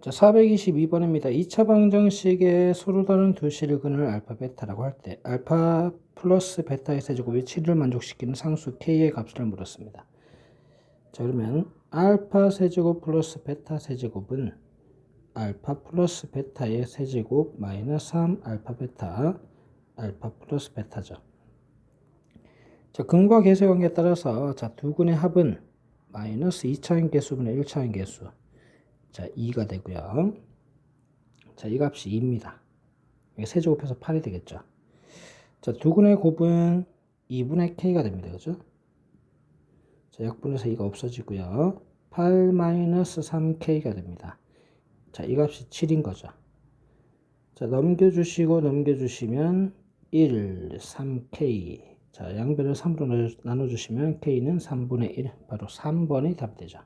자, 422번입니다. 2차 방정식의 서로 다른 두 실근을 알파 베타라고 할 때 알파 플러스 베타의 세제곱이 7을 만족시키는 상수 k의 값을 물었습니다. 자, 그러면 알파 세제곱 플러스 베타 세제곱은 알파 플러스 베타의 세제곱 마이너스 3 알파 베타 알파 플러스 베타죠. 자, 근과 계세 관계에 따라서 자, 두 근의 합은 마이너스 2차원 개수분의 1차원 개수. 자, 2가 되고요. 자, 이 값이 2입니다. 이게 세제곱해서 8이 되겠죠. 자, 두 근의 곱은 2분의 k가 됩니다. 그죠? 자, 약분해서 이가 없어지고요. 8 마이너스 3k가 됩니다. 자, 이 값이 7인 거죠. 자, 넘겨주시고 넘겨주시면 1, 3k. 자, 양변을 3으로 나눠주시면 k는 3분의 1. 바로 3번이 답이 되죠.